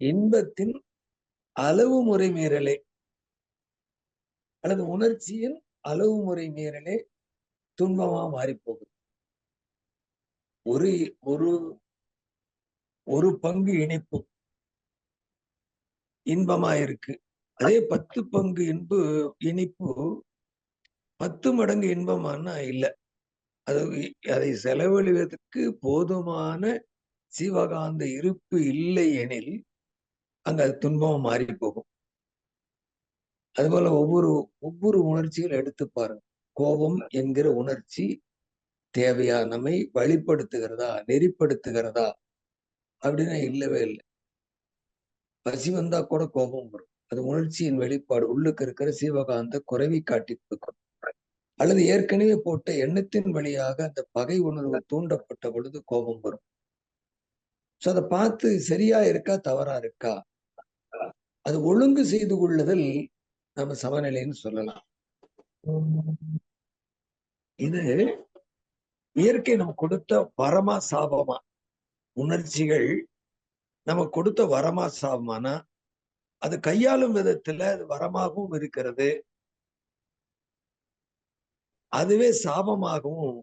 இன்பத்தின் அளவு முறை மீறலே. அல்லது உணர்ச்சியின் அளவு முறை மீறலே துன்பமா மாறி போகுது ஒரு ஒரு ஒரு பங்கு இனிப்பு இன்பமா இருக்கு. அதே பத்து பங்கு இன்பு இனிப்பு பத்து மடங்கு இன்பமானா இல்லை. அது அதை செலவழிவதற்கு போதுமான சிவகாந்த இருப்பு இல்லை எனில் அங்க அது துன்பமா மாறி போகும் அதுபோல ஒவ்வொரு ஒவ்வொரு உணர்ச்சிகள் எடுத்து பாருங்க. கோபம் என்கிற உணர்ச்சி தேவையா நம்மை வழிப்படுத்துகிறதா நெறிப்படுத்துகிறதா அப்படின்னா இல்லவே இல்லை. பசி வந்தா கூட கோபம் வரும். அது உணர்ச்சியின் வெளிப்பாடு. உள்ளுக்கு இருக்கிற சிவகாந்த குறைவி காட்டி கொடுக்கும். அல்லது ஏற்கனவே போட்ட எண்ணத்தின் வழியாக அந்த பகை உணர்வு தூண்டப்பட்ட பொழுது கோபம் வரும். சோ அதை பார்த்து சரியா இருக்கா தவறா இருக்கா? அது ஒழுங்கு செய்து கொள்ளுதல் நம்ம சமநிலைன்னு சொல்லலாம். இது இயற்கை நம்ம கொடுத்த வரமா சாபமா? உணர்ச்சிகள் நம்ம கொடுத்த வரமா சாபமானா அது கையாளும் விதத்துல அது வரமாகவும் இருக்கிறது. அதுவே சாபமாகவும்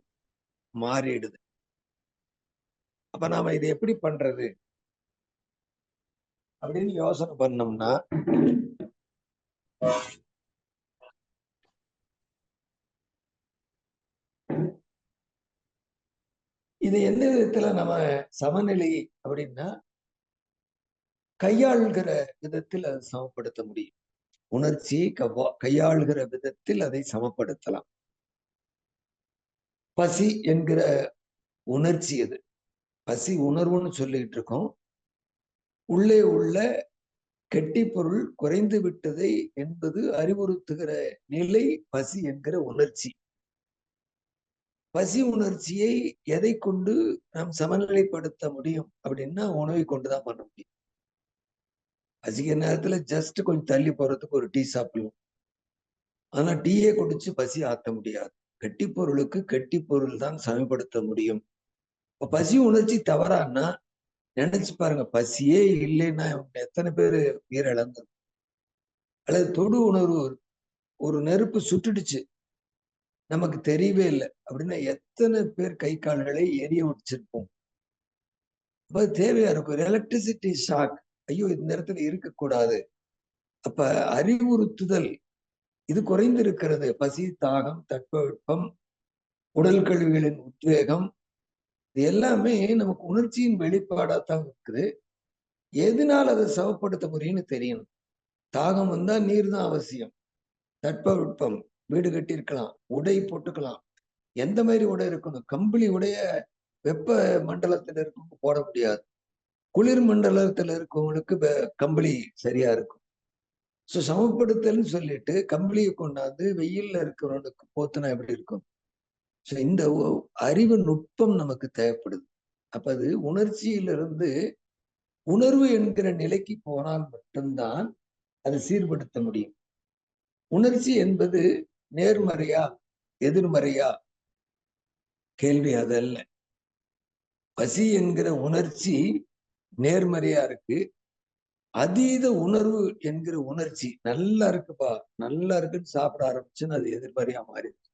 மாறிடுது. அப்ப நாம இது எப்படி பண்றது? அப்படின்னு யோசனை பண்ணோம்னா இது எந்த விதத்துல நம்ம சமநிலை அப்படின்னா கையாளுகிற விதத்தில் அதை சமப்படுத்த முடியும். உணர்ச்சியை கவ்வா கையாளுகிற விதத்தில் அதை சமப்படுத்தலாம். பசி என்கிற உணர்ச்சி அது பசி உணர்வுன்னு சொல்லிட்டு இருக்கோம். உள்ளே உள்ள கெட்டி பொருள் குறைந்து விட்டதை என்பது அறிவுறுத்துகிற நிலை பசி என்கிற உணர்ச்சி. பசி உணர்ச்சியை எதை கொண்டு நாம் சமநிலைப்படுத்த முடியும் அப்படின்னா உணவை கொண்டுதான் பண்ண முடியும். பசிக்கிற நேரத்துல ஜஸ்ட் கொஞ்சம் தள்ளி போறதுக்கு ஒரு டீ சாப்பிடலாம் ஆனா டீயே குடிச்சு பசி ஆத்த முடியாது. கெட்டி பொருளுக்கு கெட்டி பொருள் தான் சமப்படுத்த முடியும். இப்ப பசி உணர்ச்சி தவறான்னா நினைச்சு பாருங்க பசியே இல்லைன்னா எத்தனை பேர் உயிரிழந்து அல்லது தொடு உணர்வு ஒரு நெருப்பு சுட்டுடுச்சு நமக்கு தெரியவே இல்லை அப்படின்னா எத்தனை பேர் கை கால்களை எரிய வச்சிருப்போம் அப்ப தேவையா இருக்கும்? எலக்ட்ரிசிட்டி ஷாக் ஐயோ இந்த நேரத்துல இருக்கக்கூடாது. அப்ப அறிவுறுத்துதல் இது குறைந்திருக்கிறது. பசி தாகம் தட்பவெப்பம் உடல் கழிவுகளின் உத்வேகம் இது எல்லாமே நமக்கு உணர்ச்சியின் வெளிப்பாடாத்தான் இருக்குது. எதனால் அதை சமப்படுத்த முடியும்னு தெரியணும். தாகம் வந்தா நீர் தான் அவசியம். தட்பவெட்பம் வீடு கட்டியிருக்கலாம் உடை போட்டுக்கலாம். எந்த மாதிரி உடை இருக்கணும்? கம்பளி உடைய வெப்ப மண்டலத்துல இருக்கவங்க போட முடியாது. குளிர் மண்டலத்துல இருக்கவங்களுக்கு கம்பளி சரியா இருக்கும். ஸோ சமப்படுத்தல்னு சொல்லிட்டு கம்பளியை கொண்டாந்து வெயில்ல இருக்கிறவனுக்கு போத்துனா எப்படி இருக்கும்? ஸோ இந்த அறிவு நுட்பம் நமக்கு தேவைப்படுது. அப்ப அது உணர்ச்சியிலிருந்து உணர்வு என்கிற நிலைக்கு போனால் மட்டும்தான் அதை சீர்படுத்த முடியும். உணர்ச்சி என்பது நேர்மறையா எதிர்மறையா? கேள்வி அதல்ல. பசி என்கிற உணர்ச்சி நேர்மறையா இருக்கு. அதீத உணர்வு என்கிற உணர்ச்சி நல்லா இருக்குப்பா நல்லா இருக்குன்னு சாப்பிட ஆரம்பிச்சுன்னு அது எதிர்மறையா மாறிடுச்சு.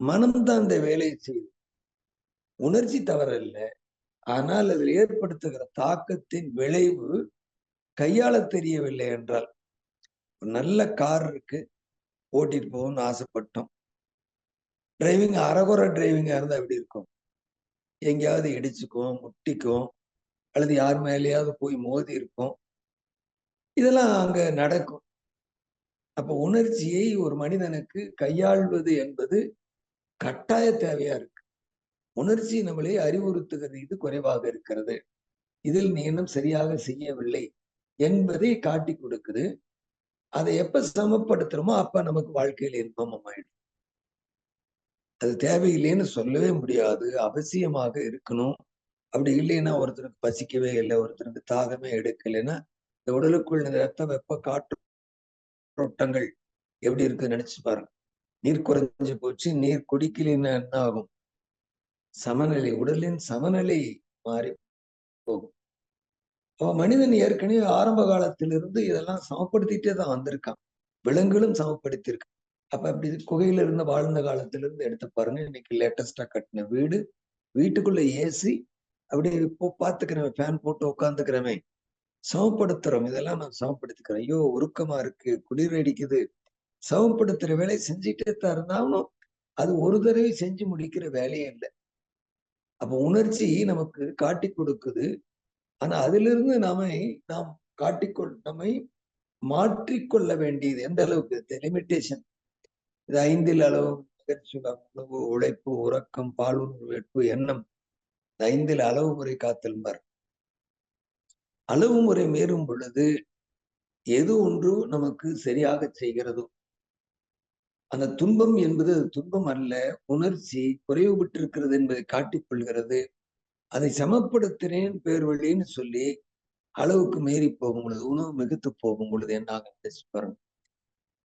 மனம்தான் அந்த வேலையை செய்யுது. உணர்ச்சி தவறல்ல ஆனால் அதில் ஏற்படுத்துகிற தாக்கத்தின் விளைவு கையாள தெரியவில்லை என்றால் நல்ல கார் இருக்கு. ஓட்டிட்டு போகணும்னு ஆசைப்பட்டோம். டிரைவிங் அறகுறை டிரைவிங்காக இருந்தால் எப்படி இருக்கும்? எங்கேயாவது இடிச்சுக்கும் முட்டிக்கும் அல்லது யார் மேலேயாவது போய் மோதி இருக்கும் இதெல்லாம் அங்கே நடக்கும். அப்போ உணர்ச்சியை ஒரு மனிதனுக்கு கையாள்வது என்பது கட்டாய தேவையா இருக்கு. உணர்ச்சி நம்மளை அறிவுறுத்துகிறது இது குறைவாக இருக்கிறது. இதில் நீ இன்னும் சரியாக செய்யவில்லை என்பதை காட்டி கொடுக்குது. அதை எப்ப சமப்படுத்துறோமோ அப்ப நமக்கு வாழ்க்கையில் இன்பமும் ஆயிடும். அது தேவையில்லைன்னு சொல்லவே முடியாது. அவசியமாக இருக்கணும். அப்படி இல்லைன்னா ஒருத்தருக்கு பசிக்கவே இல்லை ஒருத்தருக்கு தாகமே எடுக்கலைன்னா இந்த உடலுக்குள் இந்த ரத்த வெப்ப காற்றோட்டங்கள் எப்படி இருக்குன்னு நினைச்சு பாருங்க. நீர் குறைஞ்சு போச்சு நீர் குடிக்கலைன்னா என்ன ஆகும்? சமநிலை உடலின் சமநிலை மாறி போகும். அப்ப மனிதன் ஏற்கனவே ஆரம்ப காலத்திலிருந்து இதெல்லாம் சமப்படுத்திட்டே தான் வந்திருக்கான். விலங்குகளும் சமப்படுத்தியிருக்கு. அப்ப அப்படி குகையில இருந்து வாழ்ந்த காலத்துல இருந்து எடுத்து பாருங்க இன்னைக்கு லேட்டஸ்டா கட்டின வீடு. வீட்டுக்குள்ள ஏசி அப்படி இப்போ பாத்துக்கிறவன் ஃபேன் போட்டு உட்காந்துக்கிறவன் சமப்படுத்துறோம் இதெல்லாம் நான் சமப்படுத்திக்கிறேன். ஐயோ உருக்கமா இருக்கு குளிர் அடிக்குது. சமப்படுத்துற வேலையை செஞ்சுட்டே தான் இருந்தாலும் அது ஒரு தடவை செஞ்சு முடிக்கிற வேலையே இல்லை. அப்ப உணர்ச்சி நமக்கு காட்டி கொடுக்குது. ஆனா அதிலிருந்து நம்மை நாம் காட்டிக்கொள் நம்மை மாற்றிக்கொள்ள வேண்டியது எந்த அளவுக்கு? லிமிட்டேஷன் இது ஐந்தில் அளவு நிகழ்ச்சியுடன் உணவு உழைப்பு உறக்கம் பாலுணர்வு வெட்பு எண்ணம். இந்த ஐந்தில் அளவு முறை காத்தல்பார் அளவு முறை மீறும் பொழுது எது ஒன்று நமக்கு சரியாக செய்கிறதோ அந்த துன்பம் என்பது துன்பம் அல்ல உணர்ச்சி குறைவுபட்டிருக்கிறது என்பதை காட்டிக் கொள்கிறது. அதை சமப்படுத்தினேன் பேர் வழின்னு சொல்லி அளவுக்கு மீறி போகும் பொழுது உணவு மிகுத்து போகும் பொழுது என்னாக பாருங்க.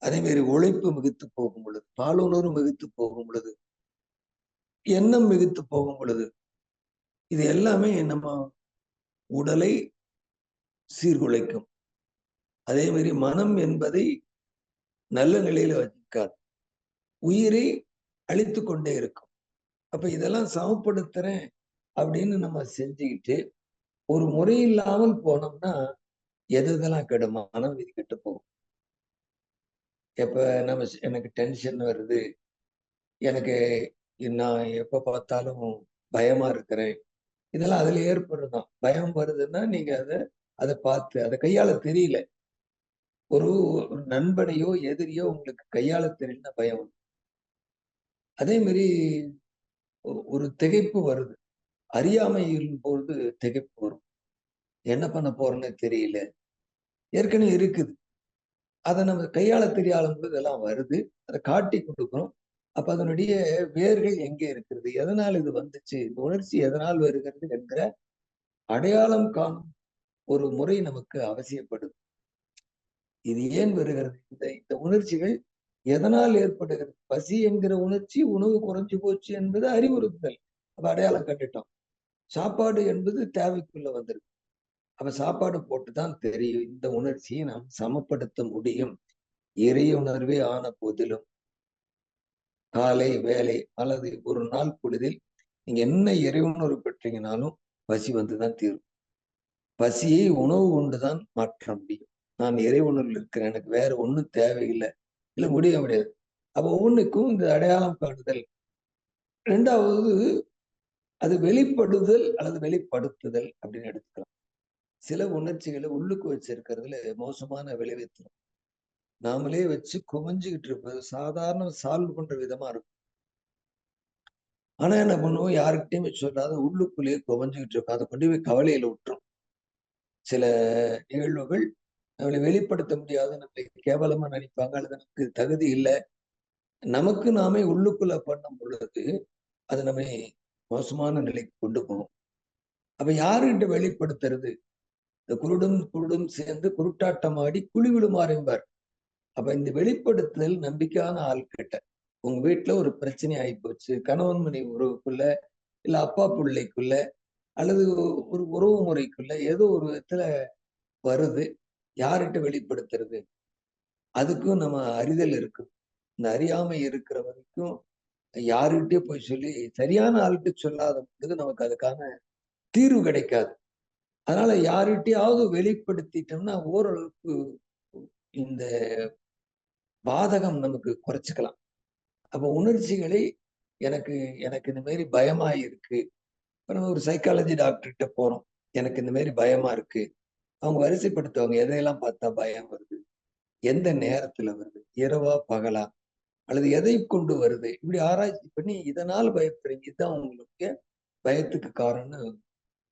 அதே மாதிரி உழைப்பு மிகுத்து போகும் பொழுது பாலுணர்வு மிகுத்து போகும் பொழுது எண்ணம் மிகுத்து போகும் பொழுது இது எல்லாமே நம்ம உடலை சீர்குலைக்கும். அதே மாதிரி மனம் என்பதை நல்ல நிலையில வச்சிருக்காது உயிரை அழித்து கொண்டே இருக்கும். அப்ப இதெல்லாம் சமப்படுத்துறேன் அப்படின்னு நம்ம செஞ்சுக்கிட்டு ஒரு முறை இல்லாமல் போனோம்னா எது இதெல்லாம் கெடும் மனம் விதிக்கிட்டு கெட்டு போகும். எப்ப நம்ம எனக்கு டென்ஷன் வருது. எனக்கு நான் எப்ப பார்த்தாலும் பயமா இருக்கிறேன். இதெல்லாம் அதுல ஏற்படுறதுதான் பயம் வருதுன்னா நீங்க அதை அதை பார்த்து அதை கையால தெரியல. ஒரு நண்பனையோ எதிரியோ உங்களுக்கு கையால தெரியலன்னா பயம் அதே மாதிரி ஒரு திகைப்பு வருது. அறியாமையின் பொழுது திகைப்பு வரும். என்ன பண்ண போறோன்னு தெரியல. ஏற்கனவே இருக்குது. அதை நம்ம கையாள தெரியாத போது இதெல்லாம் வருது. அதை காட்டி கொடுக்குறோம் அப்ப அதனுடைய வேர்கள் எங்கே இருக்கிறது? எதனால் இது வந்துச்சு? இந்த உணர்ச்சி எதனால் வருகிறது என்கிற அடையாளம் காணும் ஒரு முறை நமக்கு அவசியப்படுது. இது ஏன் வருகிறது? இந்த இந்த உணர்ச்சிகள் எதனால் ஏற்படுகிறது? பசி என்கிற உணர்ச்சி உணவு குறைஞ்சு போச்சு என்பது அறிவுறுத்தல். அப்ப அடையாளம் கண்டுட்டோம். சாப்பாடு என்பது தேவைக்குள்ள வந்திருக்கு. அப்ப சாப்பாடு போட்டுதான் தெரியும். இந்த உணர்ச்சியை நாம் சமப்படுத்த முடியும். இறை உணர்வே ஆன போதிலும் காலை வேலை அல்லது ஒரு நாள் பொழுதில் நீங்க என்ன இறை உணர்வு பெற்றீங்கனாலும் பசி வந்துதான் தீரும். பசியை உணவு கொண்டுதான் மாற்ற முடியும். நான் இறை உணர்வில் இருக்கிறேன். எனக்கு வேற ஒன்றும் தேவையில்லை. இல்லை முடிய முடியாது. அப்போ ஒவ்வொன்றுக்கும் இந்த அடையாளம் காட்டுதல் ரெண்டாவது அது வெளிப்படுதல் அல்லது வெளிப்படுத்துதல் அப்படின்னு எடுத்துக்கலாம். சில உணர்ச்சிகளை உள்ளுக்கு வச்சிருக்கிறதுல மோசமான விளைவித்தரும் நாமளே வச்சு குமிஞ்சுக்கிட்டு இருப்பது சாதாரண சால்வ் பண்ற விதமா இருக்கும். ஆனா என்ன பண்ணுவோம்? யாருக்கிட்டையுமே சொல்லாத உள்ளுக்குள்ளேயே குமிஞ்சுக்கிட்டு இருக்கும். அதை கொண்டு போய் கவலையில விட்டுரும் சில நிகழ்வுகள் நம்மளை வெளிப்படுத்த முடியாது நம்மளை கேவலமா நினைப்பாங்க அல்லது நமக்கு தகுதி இல்லை. நமக்கு நாமே உள்ளுக்குள்ள பண்ணும் பொழுது அது நம்மை மோசமான நிலைக்கு கொண்டு போகும். அப்ப யாருகிட்ட வெளிப்படுத்துறது? இந்த குருடும் குருடும் சேர்ந்து குருட்டாட்டம் ஆடி குழிவிடுமாறும்பார் அப்ப இந்த வெளிப்படுத்துதல் நம்பிக்கையான ஆள்கிட்ட உங்க வீட்டுல ஒரு பிரச்சனை ஆகி போச்சு கணவன் மணி உறவுக்குள்ள இல்ல அப்பா பிள்ளைக்குள்ள அல்லது ஒரு உறவு முறைக்குள்ள ஏதோ ஒரு விதத்துல வருது. யார்கிட்ட வெளிப்படுத்துறது? அதுக்கும் நம்ம அறிதல் இருக்கு. இந்த அறியாமை இருக்கிற வரைக்கும் யாருகிட்டயே போய் சொல்லி சரியான ஆள்கிட்ட சொல்லாத பொழுது நமக்கு அதுக்கான தீர்வு கிடைக்காது. அதனால யார்கிட்டயாவது வெளிப்படுத்திட்டோம்னா ஓரளவுக்கு இந்த பாதகம் நமக்கு குறைச்சிக்கலாம். அப்ப உணர்ச்சிகளை எனக்கு எனக்கு இந்த மாதிரி பயமா இருக்கு இப்போ நம்ம ஒரு சைக்காலஜி டாக்டர்கிட்ட போறோம். எனக்கு இந்த மாதிரி பயமா இருக்கு. அவங்க வரிசைப்படுத்துவாங்க. எதையெல்லாம் பார்த்தா பயம் வருது? எந்த நேரத்துல வருது? இரவா பகலா? அல்லது எதை கொண்டு வருது? இப்படி ஆராய்ச்சி பண்ணி இதனால் பயப்படுறீங்க. இதுதான் உங்களுக்கு பயத்துக்கு காரணம்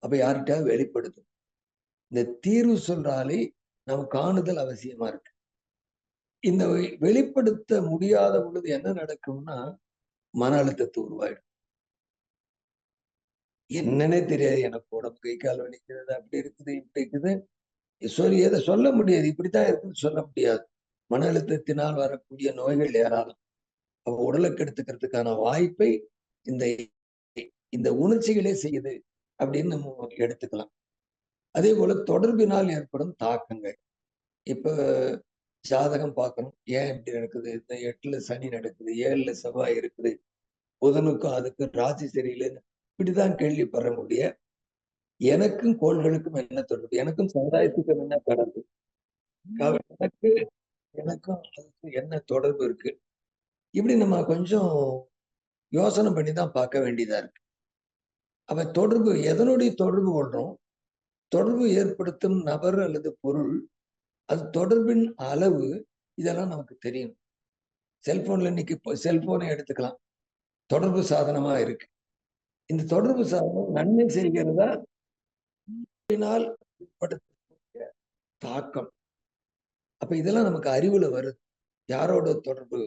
அப்ப யார்கிட்டயாவது வெளிப்படுத்தும்? இந்த தீர்வு சொல்றாலே நம்ம காணுதல் அவசியமா இருக்கு. இந்த வெளிப்படுத்த முடியாத பொழுது என்ன நடக்கும்னா மன அழுத்தத்தை உருவாயிடும். என்னன்னே தெரியாது. எனக்கு உடம்பு கை கால் வலிக்கிறது அப்படி இருக்குது இப்படி இருக்குது. சொல்லி எதை சொல்ல முடியாது. இப்படித்தான் இருக்குன்னு சொல்ல முடியாது. மன அழுத்தத்தினால் வரக்கூடிய நோய்கள் ஏராளம். அவ உடலை கெடுத்துக்கிறதுக்கான வாய்ப்பை இந்த இந்த உணர்ச்சிகளே செய்யுது அப்படின்னு நம்ம எடுத்துக்கலாம். அதே போல தொடர்பினால் ஏற்படும் தாக்கங்கள். இப்ப ஜாதகம் பார்க்கணும். ஏன் இப்படி நடக்குது? இந்த எட்டுல சனி நடக்குது ஏழுல செவ்வாய் இருக்குது. புதனுக்கும் அதுக்கு ராசி சரியில்லைன்னு இப்படிதான் கேள்விப்படுற முடிய எனக்கும் கோள்களுக்கும் என்ன தொடர்பு? எனக்கும் சமுதாயத்துக்கும் என்ன தொடர்பு? எனக்கு எனக்கும் அதுக்கு என்ன தொடர்பு இருக்கு? இப்படி நம்ம கொஞ்சம் யோசனை பண்ணி தான் பார்க்க வேண்டியதா இருக்கு. அப்ப தொடர்பு எதனுடைய தொடர்பு கொள்றோம்? தொடர்பு ஏற்படுத்தும் நபர் அல்லது பொருள் அது தொடர்பின் அளவு இதெல்லாம் நமக்கு தெரியும். செல்போன்ல இன்னைக்கு செல்போனை எடுத்துக்கலாம். தொடர்பு சாதனமா இருக்கு. இந்த தொடர்பு சாதனம் நன்மை செய்கிறதா? ஏற்படுத்தக்கூடிய தாக்கம். அப்ப இதெல்லாம் நமக்கு அறிவுல வருது. யாரோட தொடர்பு?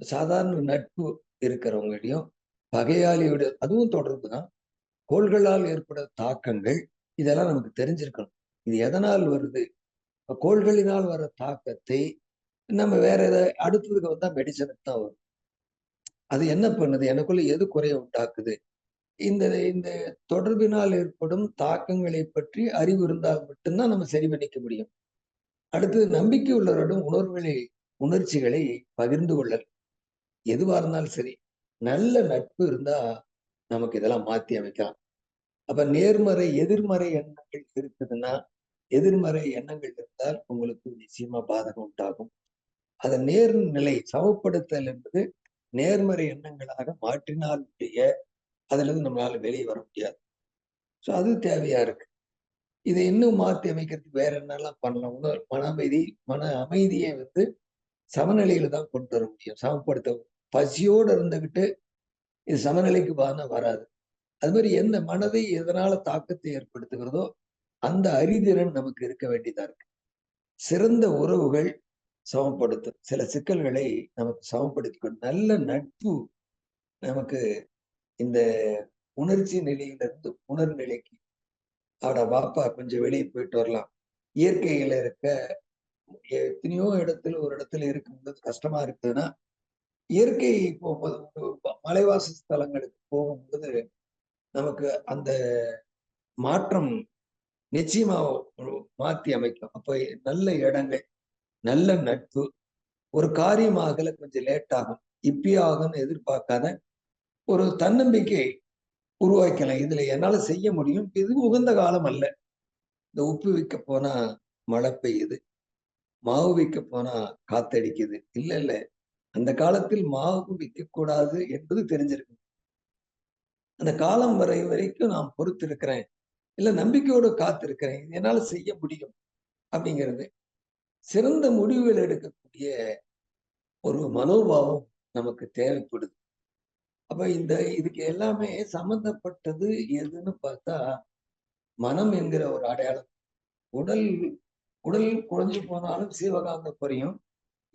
சாதாரண நட்பு இருக்கிறவங்களையும் பகையாளியோட அதுவும் தொடர்பு தான். கோள்களால் ஏற்பட தாக்கங்கள் இதெல்லாம் நமக்கு தெரிஞ்சிருக்கணும். இது எதனால் வருது? கோள்களினால் வர தாக்கத்தை நம்ம வேற எதை அடுத்ததுக்கு வந்தா மெடிசனுக்கு தான் வரும். அது என்ன பண்ணுது? எனக்குள்ள எது குறைய உண்டாக்குது? இந்த இந்த தொடர்பினால் ஏற்படும் தாக்கங்களை பற்றி அறிவு இருந்தால் மட்டும்தான் நம்ம சரி பண்ணிக்க முடியும். அடுத்தது நம்பிக்கை உள்ளவரிடம் உணர்வுகளை உணர்ச்சிகளை பகிர்ந்து கொள்ளல். எதுவா இருந்தாலும் சரி நல்ல நட்பு இருந்தா நமக்கு இதெல்லாம் மாத்தி அமைக்கலாம். அப்ப நேர்மறை எதிர்மறை எண்ணங்கள் இருக்குதுன்னா எதிர்மறை எண்ணங்கள் இருந்தால் உங்களுக்கு நிச்சயமா பாதகம் உண்டாகும். அதை நேர்நிலை சமப்படுத்தல் என்பது நேர்மறை எண்ணங்களாக மாற்றினால் உடைய அதுல இருந்து நம்மளால வெளியே வர முடியாது. ஸோ அது தேவையா இருக்கு. இதை இன்னும் மாற்றி அமைக்கிறதுக்கு வேற என்னெல்லாம் பண்ணலாம்? மன அமைதி மன அமைதியை வந்து சமநிலையில தான் கொண்டு வர முடியும். சமப்படுத்த பசியோடு இருந்துகிட்டு இது சமநிலைக்கு பான வராது. அது மாதிரி எந்த மனதை எதனால தாக்கத்தை ஏற்படுத்துகிறதோ அந்த அறிதிறன் நமக்கு இருக்க வேண்டியதா இருக்கு. சிறந்த உறவுகள் சமப்படுத்தும் சில சிக்கல்களை நமக்கு சமப்படுத்திக்கணும் நல்ல நட்பு நமக்கு இந்த உணர்ச்சி நிலையிலிருந்து உணர் நிலைக்கு அவட பாப்பா கொஞ்சம் வெளியே போயிட்டு வரலாம். இயற்கையில இருக்க எத்தனையோ இடத்துல ஒரு இடத்துல இருக்கும்போது கஷ்டமா இருக்குதுன்னா இயற்கை போகும்போது மலைவாசி மலைவாச ஸ்தலங்களுக்கு போகும்போது நமக்கு அந்த மாற்றம் நிச்சயமா மாத்தி மாற்றி அமைக்கும். அப்ப நல்ல இடங்கள் நல்ல நட்பு ஒரு காரியமாகல கொஞ்சம் லேட் ஆகும் இப்பயே ஆகும்னு எதிர்பார்க்காத ஒரு தன்னம்பிக்கை உருவாக்கலாம் இதுல என்னால செய்ய முடியும். இது உகந்த காலம் அல்ல. இந்த உப்பு விற்க போனா மழை பெய்யுது. மாவு விற்க போனா காத்தடிக்குது. இல்ல இல்ல. அந்த காலத்தில் மாவு விற்க கூடாது என்பது தெரிஞ்சிருக்கு அந்த காலம் வரை வரைக்கும் நான் பொறுத்திருக்கிறேன். இல்ல நம்பிக்கையோடு காத்திருக்கிறேன். என்னால செய்ய முடியும் அப்படிங்கிறது. சிறந்த முடிவுகள் எடுக்கக்கூடிய ஒரு மனோபாவம் நமக்கு தேவைப்படுது. அப்ப இந்த இதுக்கு எல்லாமே சம்பந்தப்பட்டது எதுன்னு பார்த்தா மனம் என்கிற ஒரு அடையாளம். உடல் உடல் குறைஞ்சு போனாலும் சீவகாந்த குறையும்.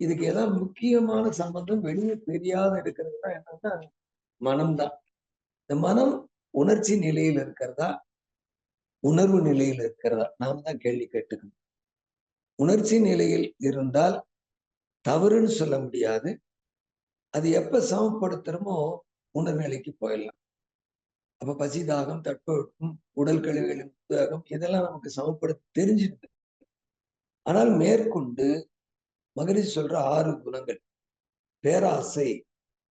இதுக்கு எல்லாம் முக்கியமான சம்பந்தம் வெளியே தெரியாத இருக்கிறது தான் என்னன்னா மனம்தான் இந்த மனம் உணர்ச்சி நிலையில் இருக்கிறதா? உணர்வு நிலையில் இருக்கிறதா? நாம் தான் கேள்வி கேட்டுக்கணும். உணர்ச்சி நிலையில் இருந்தால் தவறுன்னு சொல்ல முடியாது. அது எப்ப சமப்படுத்துறோமோ உணர்நிலைக்கு போயிடலாம். அப்ப பசி தாகம் தட்பவெட்பம் உடல் கழிவுகளின் உத்வேகம் இதெல்லாம் நமக்கு சமப்படுத்த தெரிஞ்சுட்டு ஆனால் மேற்கொண்டு மகிழ்ச்சி சொல்ற ஆறு குணங்கள். பேராசை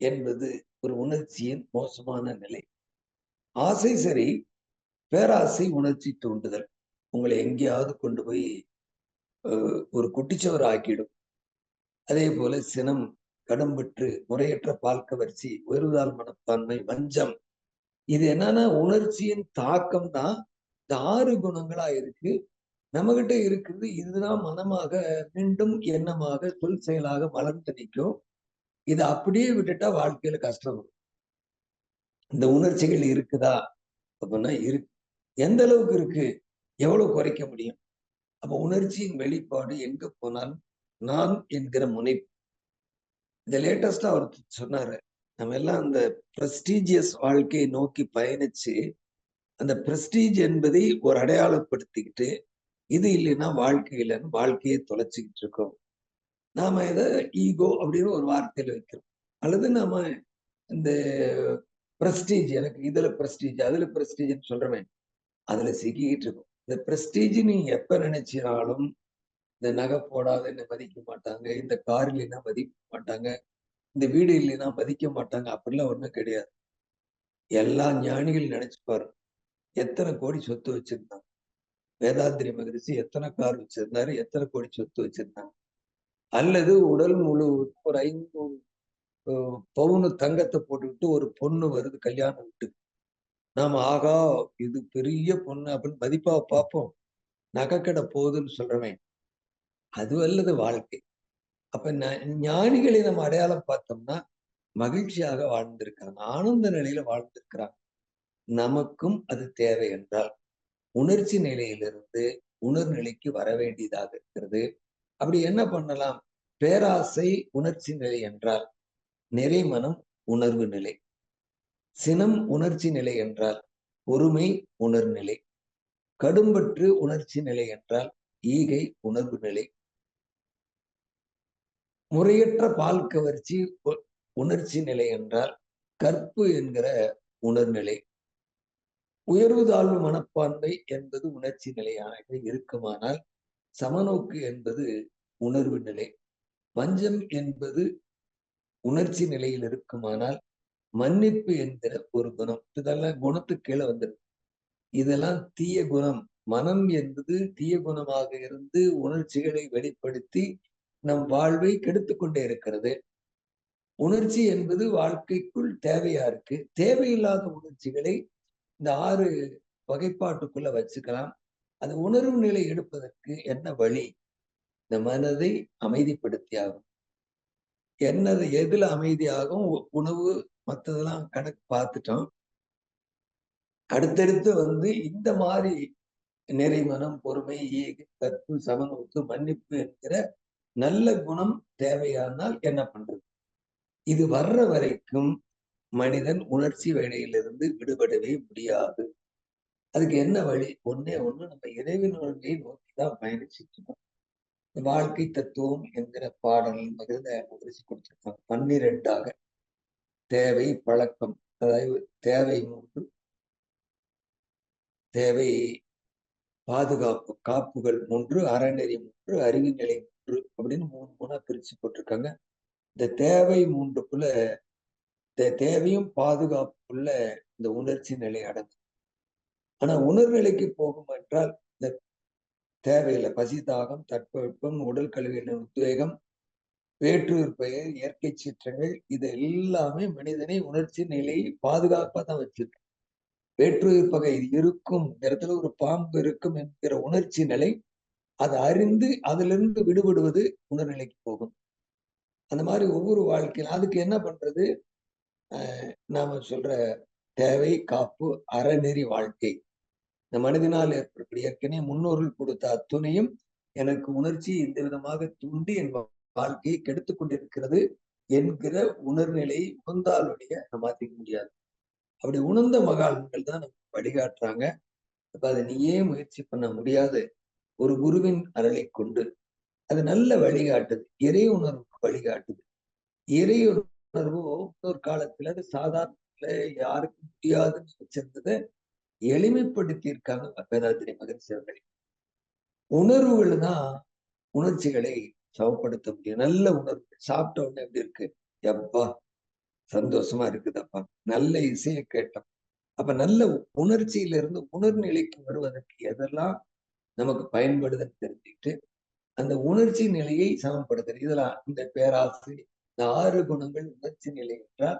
என்பது ஒரு உணர்ச்சியின் மோசமான நிலை. ஆசை சரி பேராசை உணர்ச்சி தூண்டுதல். உங்களை எங்கேயாவது கொண்டு போய் ஒரு குட்டிச்சவர் ஆக்கிடும் அதே போல சினம் கடம்பற்று முறையற்ற பால் கவர்ச்சி உயர்வுதால் மனப்பான்மை வஞ்சம். இது என்னன்னா உணர்ச்சியின் தாக்கம் தான் இந்த ஆறு குணங்களா இருக்கு. நம்மகிட்ட இருக்கிறது இதுதான் மனமாக மீண்டும் எண்ணமாக சொல் செயலாக வளர்ந்து நிற்கும். இதை அப்படியே விட்டுட்டா வாழ்க்கையில கஷ்டம் வரும். இந்த உணர்ச்சிகள் இருக்குதா? அப்படின்னா இருக்கு எந்த அளவுக்கு இருக்கு? எவ்வளவு குறைக்க முடியும்? அப்ப உணர்ச்சியின் வெளிப்பாடு எங்க போனாலும் நான் என்கிற முனைப்பு. இந்த லேட்டஸ்டா அவர் சொன்னாரு நம்ம எல்லாம் அந்த பிரஸ்டீஜியஸ் வாழ்க்கையை நோக்கி பயணிச்சு அந்த பிரஸ்டீஜ் என்பதை ஒரு அடையாளப்படுத்திக்கிட்டு இது இல்லைன்னா வாழ்க்கை இல்லைன்னு வாழ்க்கையை தொலைச்சிக்கிட்டு இருக்கோம். நாம இதை ஈகோ அப்படின்னு ஒரு வார்த்தையில வைக்கிறோம். அல்லது நாம இந்த பிரஸ்டீஜ் எனக்கு இதுல பிரஸ்டீஜ் அதுல பிரஸ்டீஜ்னு சொல்றமே அதுல சிக்கிக்கிட்டு இருக்கோம். இந்த பிரஸ்டீஜ் நீ எப்ப நினைச்சினாலும் இந்த நகை போடாத என்ன மதிக்க மாட்டாங்க இந்த கார் இல்லைன்னா மதிக்க மாட்டாங்க இந்த வீடு இல்லைன்னா மதிக்க மாட்டாங்க அப்படிலாம் ஒண்ணும் கிடையாது. எல்லா ஞானிகள் நினைச்சு பாரு எத்தனை கோடி சொத்து வச்சிருந்தாங்க. வேதாந்திரி மகரிஷி எத்தனை கார் வச்சிருந்தாரு எத்தனை கோடி சொத்து வச்சிருந்தாங்க. அல்லது உடல் முழு ஒரு ஐநூறு பவுனு தங்கத்தை போட்டுக்கிட்டு ஒரு பொண்ணு வருது கல்யாணம் விட்டு நாம ஆகா இது பெரிய பொண்ணு அப்படின்னு மதிப்பா பார்ப்போம். நகைக்கடை போகுதுன்னு சொல்றவன் அது அல்லது வாழ்க்கை. அப்ப ஞானிகளை நம்ம அடையாளம் பார்த்தோம்னா மகிழ்ச்சியாக வாழ்ந்திருக்கிறாங்க. ஆனந்த நிலையில வாழ்ந்திருக்கிறாங்க. நமக்கும் அது தேவை என்றால் உணர்ச்சி நிலையிலிருந்து உணர்நிலைக்கு வர வேண்டியதாக இருக்கிறது. அப்படி என்ன பண்ணலாம்? பேராசை உணர்ச்சி நிலை என்றால் நிறைமனம் உணர்வு நிலை. சினம் உணர்ச்சி நிலை என்றால் பொறுமை உணர்நிலை. கடும்பற்று உணர்ச்சி நிலை என்றால் ஈகை உணர்வு நிலை. முறையற்ற பால் கவர்ச்சி உணர்ச்சி நிலை என்றால் கற்பு என்கிற உணர்நிலை. உயர்வு தாழ்வு மனப்பான்மை என்பது உணர்ச்சி நிலையாக இருக்குமானால் சமநோக்கு என்பது உணர்வு நிலை. வஞ்சம் என்பது உணர்ச்சி நிலையில் இருக்குமானால் மன்னிப்பு என்கிற ஒரு குணம். இதெல்லாம் குணத்துக்கு கீழே வந்துடும் இதெல்லாம் தீய குணம். மனம் என்பது தீய குணமாக இருந்து உணர்ச்சிகளை வெளிப்படுத்தி நம் வாழ்வை கெடுத்துக் கொண்டே இருக்கிறது. உணர்ச்சி என்பது வாழ்க்கைக்குள் தேவையா இருக்கு. தேவையில்லாத உணர்ச்சிகளை இந்த ஆறு வகைப்பாட்டுக்குள்ள வச்சுக்கலாம். அந்த உணர்வு நிலை எடுப்பதற்கு என்ன வழி? இந்த மனதை அமைதிப்படுத்தியாகும். என்னது எதுல அமைதியாகும்? உ- உணவு மத்ததெல்லாம் கணக்கு பார்த்துட்டோம். அடுத்தடுத்து வந்து இந்த மாதிரி நிறைமனம் பொறுமை ஈகை கற்பு சமநோக்கு மன்னிப்பு என்கிற நல்ல குணம் தேவையானால் என்ன பண்றது? இது வர்ற வரைக்கும் மனிதன் உணர்ச்சி வேலையிலிருந்து விடுபடவே முடியாது. அதுக்கு என்ன வழி? ஒண்ணே ஒண்ணு நம்ம இறைவனுடைய நோக்கி தான் பயணிச்சுக்கணும் இந்த வாழ்க்கை தத்துவம் என்கிற பாடல் மிகுந்த உணர்ச்சி கொடுத்திருக்காங்க. பன்னிரெண்டாக தேவை பழக்கம் அதாவது தேவை மூன்று. தேவை பாதுகாப்பு காப்புகள் மூன்று அறநெறி மூன்று அறிவு நிலை மூன்று அப்படின்னு மூணு மூணா பிரிச்சு போட்டிருக்காங்க. இந்த தேவை மூன்றுக்குள்ள தேவையும் பாதுகாப்புள்ள இந்த உணர்ச்சி நிலை அடங்கும். ஆனா உணர்நிலைக்கு போகும் என்றால் இந்த தேவையில்லை. பசி தாகம் தட்பவெப்பம் உடல் கழுவின உத்வேகம் வேற்றூர் பெயர் இயற்கை சீற்றங்கள் இது எல்லாமே மனிதனை உணர்ச்சி நிலையை பாதுகாப்பா தான் வச்சிருக்கு. வேற்றுயிர் பகை இருக்கும் நேரத்துல இடத்துல ஒரு பாம்பு இருக்கும் என்கிற உணர்ச்சி நிலை அதை அறிந்து அதிலிருந்து விடுபடுவது உணர்நிலைக்கு போகும். அந்த மாதிரி ஒவ்வொரு வாழ்க்கையில அதுக்கு என்ன பண்றது? ஆஹ் நாம சொல்ற தேவை காப்பு அறநெறி வாழ்க்கை. இந்த மனிதனால் ஏற்படக்கூடிய ஏற்கனவே முன்னோர்கள் கொடுத்த அத்துணையும் எனக்கு உணர்ச்சி இந்த விதமாக தூண்டி என் வாழ்க்கையை கெடுத்துக் கொண்டிருக்கிறது என்கிற உணர்நிலையை உணர்ந்தாலுடைய நம்ம மாத்திக்க முடியாது. அப்படி உணர்ந்த மகான்கள் தான் நமக்கு வழிகாட்டுறாங்க. அப்ப அதை நீயே முயற்சி பண்ண முடியாது. ஒரு குருவின் அருளை கொண்டு அது நல்ல வழிகாட்டுது இறை உணர்வுக்கு வழிகாட்டுது. இறை உணர்வு ஒரு காலத்துல அது சாதாரண யாருக்கும் முடியாதுன்னு வச்சிருந்ததை எளிமைப்படுத்தி இருக்காங்க வேதாத்திரி மகிழ்ச்சி அவர்கள். உணர்வுகள் தான் உணர்ச்சிகளை சமப்படுத்த முடியும். நல்ல உணர்வு சாப்பிட்ட உடனே எப்படி இருக்கு? எப்பா சந்தோஷமா இருக்குதப்பா. நல்ல இசையை கேட்டோம். அப்ப நல்ல உணர்ச்சியிலிருந்து உணர்நிலைக்கு வருவதற்கு எதெல்லாம் நமக்கு பயன்படுதுன்னு தெரிஞ்சுக்கிட்டு அந்த உணர்ச்சி நிலையை சமப்படுத்துறது. இதுல இந்த பேராசை இந்த ஆறு குணங்கள் உணர்ச்சி நிலை என்றால்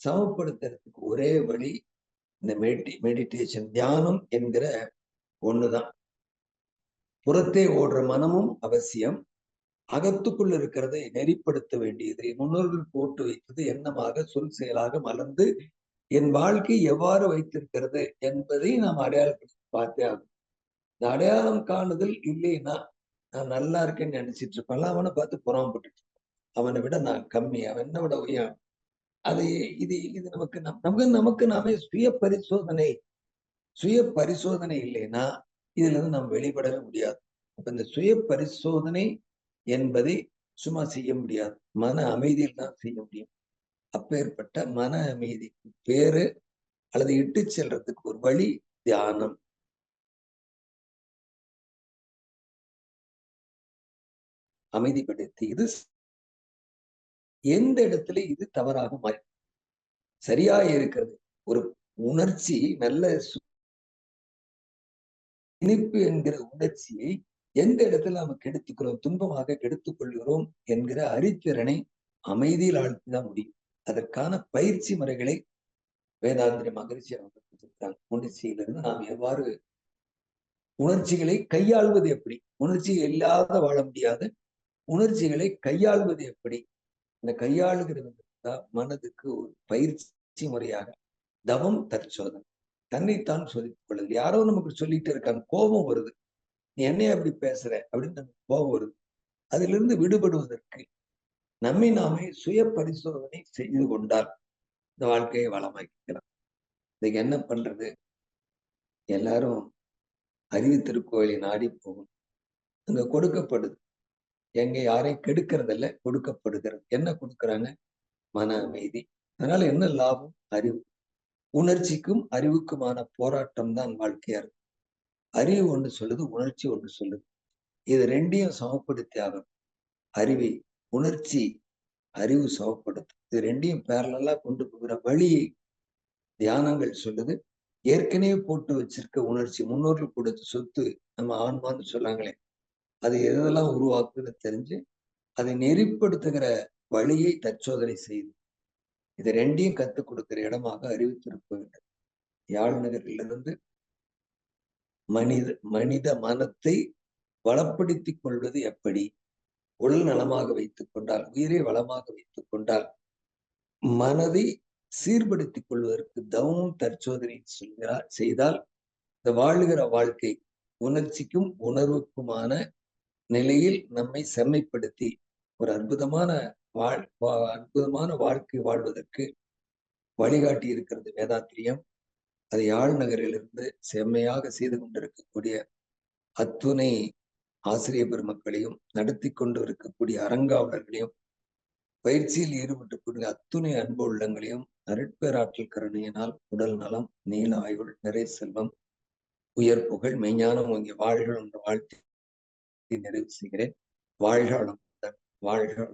சமப்படுத்துறதுக்கு ஒரே வழி இந்த மெடி மெடிடேஷன் தியானம் என்கிற ஒண்ணுதான். புறத்தே ஓடுற மனமும் அவசியம். அகத்துக்குள் இருக்கிறதை நெறிப்படுத்த வேண்டியது. முன்னோர்கள் போட்டு வைத்தது எண்ணமாக சொல் செயலாக மலர்ந்து என் வாழ்க்கை எவ்வாறு வைத்திருக்கிறது என்பதை நாம் அடையாளப்படுத்தி பார்த்தே ஆகும் அடையாளம் காணுதல் இல்லைன்னா நான் நல்லா இருக்கேன்னு நினைச்சிட்டு இருப்பேன். அவனை பார்த்து புறாமப்பட்டு அவனை விட நான் கம்மி அவன் என்ன விட உயா அது இது இது நமக்கு நம் நமக்கு நமக்கு நாமே சுய பரிசோதனை சுய பரிசோதனை இல்லைன்னா இதுல இருந்து நாம் வெளிப்படவே முடியாது. அப்ப இந்த சுய பரிசோதனை என்பதை சும்மா செய்ய முடியாது. மன அமைதியில் தான் செய்ய முடியும். அப்பேற்பட்ட மன அமைதிக்கு பேரு அல்லது இட்டு செல்றதுக்கு ஒரு வழி தியானம். அமைதிப்படுத்தி இது எந்த இடத்துல இது தவறாக மாறி சரியா இருக்கிறது? ஒரு உணர்ச்சி நல்ல இனிப்பு என்கிற உணர்ச்சியை எந்த இடத்துல நம்ம கெடுத்துக்கிறோம்? துன்பமாக கெடுத்துக் கொள்கிறோம் என்கிற அறித்திறனை அமைதியில் ஆழ்த்திதான் முடியும். அதற்கான பயிற்சி முறைகளை வேதாந்திரி மகிழ்ச்சி அவங்க கொடுத்திருக்காங்க உணர்ச்சியிலிருந்து நாம் எவ்வாறு உணர்ச்சிகளை கையாள்வது எப்படி? உணர்ச்சி இல்லாத வாழ முடியாது. உணர்ச்சிகளை கையாள்வது எப்படி? இந்த கையாளுகிறது தான் மனதுக்கு ஒரு பயிற்சி முறையாக தவம் தற்சோதனை. தன்னைத்தான் சோதித்துக் கொள்ளுது யாரோ நமக்கு சொல்லிட்டு இருக்காங்க கோபம் வருது. நீ என்னைய அப்படி பேசுற? அப்படின்னு நமக்கு கோபம் வருது. அதிலிருந்து விடுபடுவதற்கு நம்மை நாமே சுய பரிசோதனை செய்து கொண்டால் இந்த வாழ்க்கையை வளமாக்கிக்கலாம். இதுக்கு என்ன பண்றது? எல்லாரும் அறிவு திருக்கோயிலை நாடி போகும் அங்க கொடுக்கப்படுது. எங்க யாரையும் கெடுக்கிறதில்ல கொடுக்கப்படுகிறது. என்ன கொடுக்குறாங்க? மன அமைதி. அதனால என்ன லாபம்? அறிவு. உணர்ச்சிக்கும் அறிவுக்குமான போராட்டம் தான் வாழ்க்கையா இருக்கு அறிவு ஒன்று சொல்லுது உணர்ச்சி ஒன்று சொல்லுது. இது ரெண்டையும் சமப்படுத்தி ஆகணும். அறிவை உணர்ச்சி அறிவு சமப்படுத்தும். இது ரெண்டையும் பேரலா கொண்டு போகிற வழியை தியானங்கள் சொல்லுது. ஏற்கனவே போட்டு வச்சிருக்க உணர்ச்சி முன்னோர்கள் கொடுத்த சொத்து நம்ம ஆன்மான்னு சொல்லாங்களே அது எதெல்லாம் உருவாக்குன்னு தெரிஞ்சு அதை நெறிப்படுத்துகிற வழியை தற்சோதனை செய்து இது ரெண்டையும் கற்றுக் கொடுக்கிற இடமாக அறிவித்திருப்பது யாழ் நகரிலிருந்து மனித மனித மனத்தை வளப்படுத்திக் கொள்வது எப்படி? உடல் நலமாக வைத்துக் கொண்டால் உயிரை வளமாக வைத்துக் கொண்டால் மனதை சீர்படுத்திக் கொள்வதற்கு தவமும் தற்சோதனை சொல்கிறார் செய்தால் இந்த வாழுகிற வாழ்க்கை உணர்ச்சிக்கும் உணர்வுக்குமான நிலையில் நம்மை செம்மைப்படுத்தி ஒரு அற்புதமான வாழ் அற்புதமான வாழ்க்கை வாழ்வதற்கு வழிகாட்டி இருக்கிறது வேதாத்திரியம். அது யாழ் நகரிலிருந்து செம்மையாக செய்து கொண்டிருக்கக்கூடிய அத்துணை ஆசிரிய பெருமக்களையும் நடத்தி கொண்டு இருக்கக்கூடிய அரங்காவலர்களையும் பயிற்சியில் ஈடுபட்டுக்கூடிய அத்துணை அன்பு உள்ளங்களையும் அருட்பேராற்றல் கருணையினால் உடல் நலம் நீல ஆயுள் நிறை செல்வம் உயர் புகழ் மெய்ஞானம் ஆகிய வாழ்கள் என்ற வாழ்த்தி நிறைவு செய்கிறேன். வாழ்க வளமுடன் வாழ்க